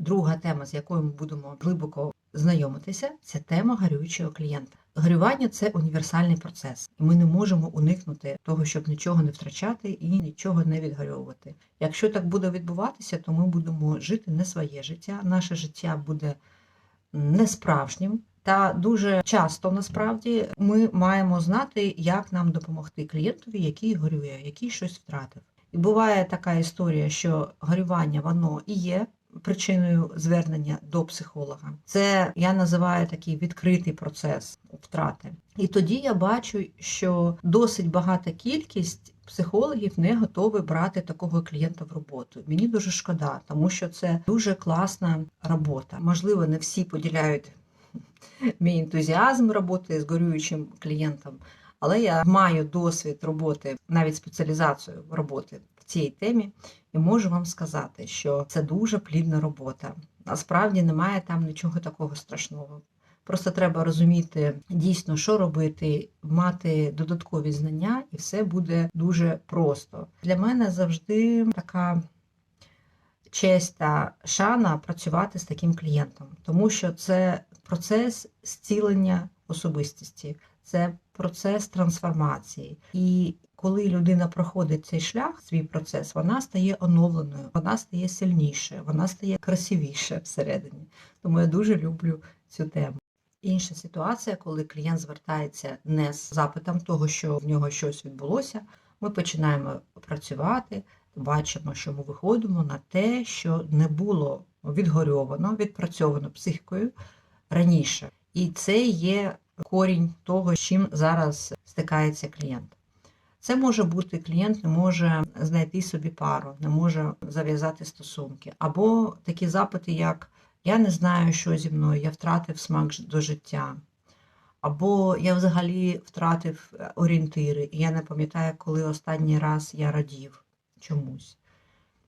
Друга тема, з якою ми будемо глибоко знайомитися, це тема горюючого клієнта. Горювання це універсальний процес, і ми не можемо уникнути того, щоб нічого не втрачати і нічого не відгорьовувати. Якщо так буде відбуватися, то ми будемо жити не своє життя, наше життя буде несправжнім. Та дуже часто насправді ми маємо знати, як нам допомогти клієнтові, який горює, який щось втратив. І буває така історія, що горювання воно і є причиною звернення до психолога. Це я називаю такий відкритий процес втрати. І тоді я бачу, що досить багата кількість психологів не готові брати такого клієнта в роботу. Мені дуже шкода, тому що це дуже класна робота. Можливо, не всі поділяють мій ентузіазм роботи з горюючим клієнтом, але я маю досвід роботи, навіть спеціалізацію роботи в цій темі, і можу вам сказати, що це дуже плідна робота. Насправді немає там нічого такого страшного. Просто треба розуміти дійсно, що робити, мати додаткові знання, і все буде дуже просто. Для мене завжди така честь та шана працювати з таким клієнтом, тому що це процес зцілення особистості, це процес трансформації. І коли людина проходить цей шлях, свій процес, вона стає оновленою, вона стає сильніше, вона стає красивіше всередині. Тому я дуже люблю цю тему. Інша ситуація, коли клієнт звертається не з запитом того, що в нього щось відбулося, ми починаємо працювати, бачимо, що ми виходимо на те, що не було відгорьовано, відпрацьовано психікою раніше. І це є корінь того, з чим зараз стикається клієнт. Це може бути клієнт не може знайти собі пару, не може зав'язати стосунки, або такі запити, як я не знаю, що зі мною, я втратив смак до життя, або я взагалі втратив е, орієнтири, і я не пам'ятаю, коли останній раз я радів чомусь.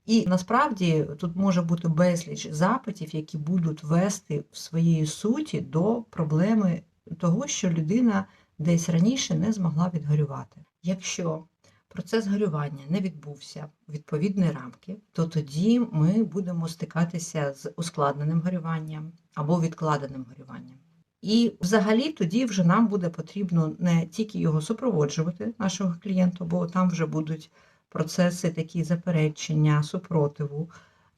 І насправді тут може бути безліч запитів, які будуть вести в своїй суті до проблеми того, що людина десь раніше не змогла відгорювати. Якщо процес горювання не відбувся в відповідні рамки, то тоді ми будемо стикатися з ускладненим горюванням або відкладеним горюванням. І взагалі тоді вже нам буде потрібно не тільки його супроводжувати, нашого клієнта, бо там вже будуть процеси такі заперечення, супротиву.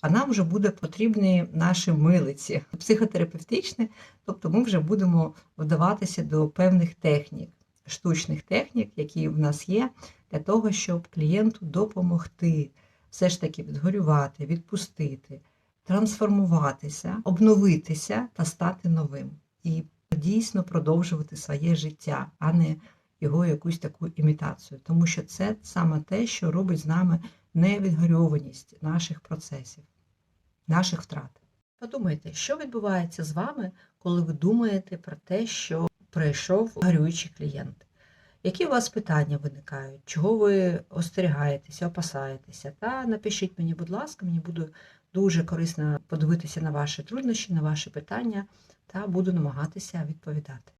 А нам вже буде потрібні наші милиці психотерапевтичні, тобто ми вже будемо вдаватися до певних технік, штучних технік, які в нас є, для того, щоб клієнту допомогти все ж таки відгорювати, відпустити, трансформуватися, обновитися та стати новим. І дійсно продовжувати своє життя, а не його якусь таку імітацію. Тому що це саме те, що робить з нами невідгорьованість наших процесів, наших втрат. Подумайте, що відбувається з вами, коли ви думаєте про те, що прийшов горюючий клієнт. Які у вас питання виникають? Чого ви остерігаєтеся, опасаєтеся? Та напишіть мені, будь ласка, мені буде дуже корисно подивитися на ваші труднощі, на ваші питання, та буду намагатися відповідати.